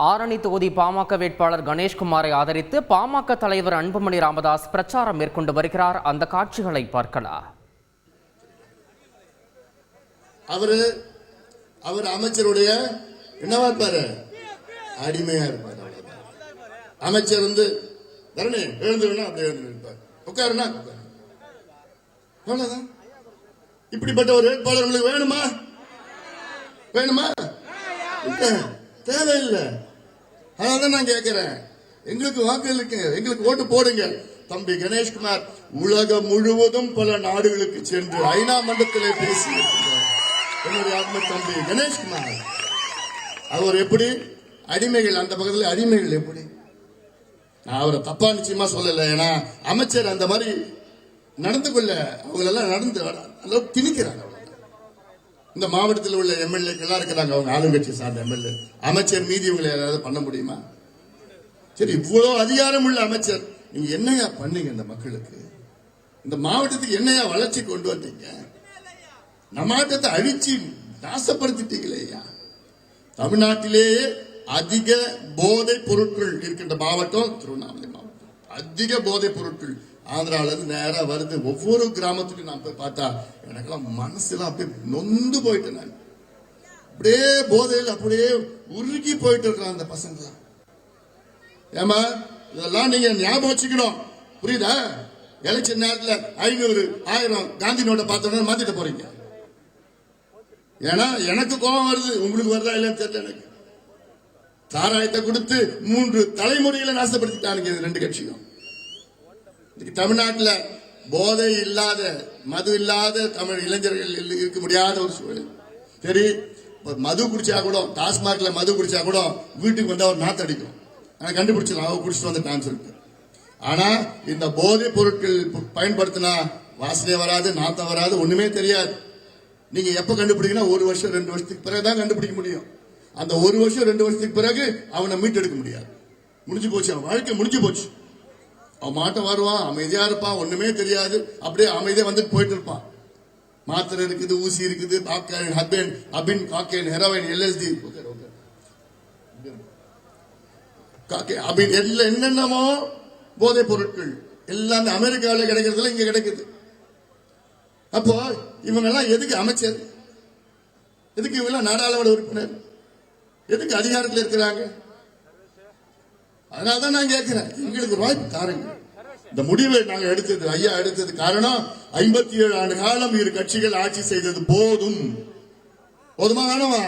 ஆரணி தொகுதி பாமக வேட்பாளர் கணேஷ்குமாரை ஆதரித்து பாமக தலைவர் அன்புமணி ராமதாஸ் பிரச்சாரம் மேற்கொண்டு வருகிறார். அந்த காட்சிகளை பார்க்கலாம். அவரு அவர் அமைச்சருடைய என்னவா இருப்பாரு? அடிமையா இருப்பாரு அமைச்சர் வந்து தரணி எழுந்து எழுந்து இருப்பார் உட்காருனா உட்காரு. அவ்வளவுதான். இப்படிப்பட்ட ஒரு வேட்பாளர் உங்களுக்கு வேணுமா? வேணுமா? தேவையில்லை. அதான் நான் கேட்கிறேன். எங்களுக்கு வாக்களிக்க எங்களுக்கு ஓட்டு போடுங்க. தம்பி கணேஷ்குமார் உலகம் முழுவதும் பல நாடுகளுக்கு சென்று ஐநா மன்றத்திலே பேசி என்னுடைய ஆத்ம தம்பி கணேஷ்குமார். அவர் எப்படி? அடிமைகள் அந்த பக்கத்தில் அடிமைகள் எப்படி? நான் அவரை தப்பா நிச்சயமா சொல்லல. ஏன்னா அமைச்சர் அந்த மாதிரி நடந்து கொள்ள அவங்களெல்லாம் நடந்து நல்லா திணிக்கிறாங்க அவர். இந்த மாவட்டத்தில் உள்ள எம்எல்ஏக்கெல்லாம் இருக்கிறாங்க. அவங்க ஆளுங்கட்சி சார்ந்த எம்எல்ஏ. அமைச்சர் மீதி இவங்களை யாராவது பண்ண முடியுமா? சரி இவ்வளவு அதிகாரம் உள்ள அமைச்சர். நீங்க என்னையா பண்ணீங்க இந்த மக்களுக்கு? இந்த மாவட்டத்துக்கு என்னையா வளர்ச்சி கொண்டு வந்தீங்க? நம்ம மாவட்டத்தை அழிச்சு நாசப்படுத்திட்டீங்களேயா தமிழ்நாட்டிலேயே அதிக போதைப் பொருட்கள் இருக்கின்ற மாவட்டம் திருவண்ணாமலை மாவட்டம். அதிக போதைப் பொருட்கள் ஆந்திரால இருந்து வருது. ஒவ்வொரு கிராமத்துக்கும் நான் போய் பார்த்தா எனக்கெல்லாம் மனசுலாம் அப்படியே நொந்து போயிட்டேன் நான். அப்படியே போதையில் அப்படியே உருகி போயிட்டு இருக்கான் அந்த பசங்களாம் ஏமா இதெல்லாம் நீங்க ஞாபகம் வச்சுக்கணும். புரியுதா? எலெக்ஷன் நேரத்துல ஐநூறு ஆயிரம் காந்தி நோட்டை பார்த்தோன்னா மாத்திட்டு போறீங்க. ஏன்னா எனக்கு கோபம் வருது. உங்களுக்கு வருதா இல்லைன்னு தெரியல எனக்கு. சாராயத்தை கொடுத்து மூன்று தலைமுறையில நாசப்படுத்திட்டானுங்க இது ரெண்டு கட்சியும். இன்னைக்கு தமிழ்நாட்டில் போதை இல்லாத மது இல்லாத தமிழ் இளைஞர்கள் இருக்க முடியாத ஒரு சூழல். சரி மது குடிச்சா கூட டாஸ்மார்க்ல மது குடிச்சா கூட வீட்டுக்கு வந்து அவர் நாத்து அடிக்கும். ஆனா கண்டுபிடிச்சிடலாம். அவ குடிச்சிட்டு வந்துட்டான்னு சொல்லிட்டு. ஆனா இந்த போதை பொருட்கள் பயன்படுத்தினா வாசனை வராது நாத்தம் வராது ஒண்ணுமே தெரியாது. நீங்க எப்ப கண்டுபிடிக்கணும் ஒரு வருஷம் ரெண்டு வருஷத்துக்கு பிறகுதான் கண்டுபிடிக்க முடியும். அந்த ஒரு வருஷம் ரெண்டு வருஷத்துக்கு பிறகு அவனை மீட்டெடுக்க முடியாது. முடிஞ்சு போச்சு அவன் வாழ்க்கை முடிஞ்சு போச்சு. அவன் மாட்டம் வருவான் அமைதியா இருப்பான் ஒண்ணுமே தெரியாது. அப்படியே அமைதியா வந்துட்டு போயிட்டு இருப்பான். மாத்திரை இருக்குது ஊசி இருக்குது பாக்கேன் ஹபேன் அபின் காக்கேன் ஹெரோயின் எல்எஸ்டி காக்கே அபின் எல்லாம் என்னென்னமோ போதைப் பொருட்கள். எல்லாமே அமெரிக்காவில் கிடைக்கிறதுல இங்க கிடைக்குது. அப்போ இவங்க எல்லாம் எதுக்கு அமைச்சர்? எதுக்கு இவங்க எல்லாம் நாடாளுமன்ற உறுப்பினர்? எதுக்கு அதிகாரத்தில் இருக்கிறாங்க? அதனாலதான் நான் கேட்கிறேன். எங்களுக்கு வாய்ப்பு தாருங்க. இந்த முடிவை நாங்கள் எடுத்தது ஐயா எடுத்தது காரணம் ஐம்பத்தி ஏழு ஆண்டு காலம் இரு கட்சிகள் ஆட்சி செய்தது போதும். போதுமா வேணுமா?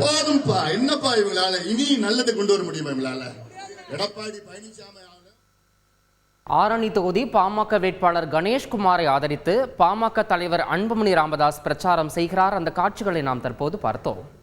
போதும்பா என்னப்பா இவங்களால? இனி நல்லது கொண்டு வர முடியுமா இவங்களால? எடப்பாடி பழனிசாமி ஆரணி தொகுதி பாமக வேட்பாளர் கணேஷ்குமாரை ஆதரித்து பாமக தலைவர் அன்புமணி ராமதாஸ் பிரச்சாரம் செய்கிறார். அந்த காட்சிகளை நாம் தற்போது பார்த்தோம்.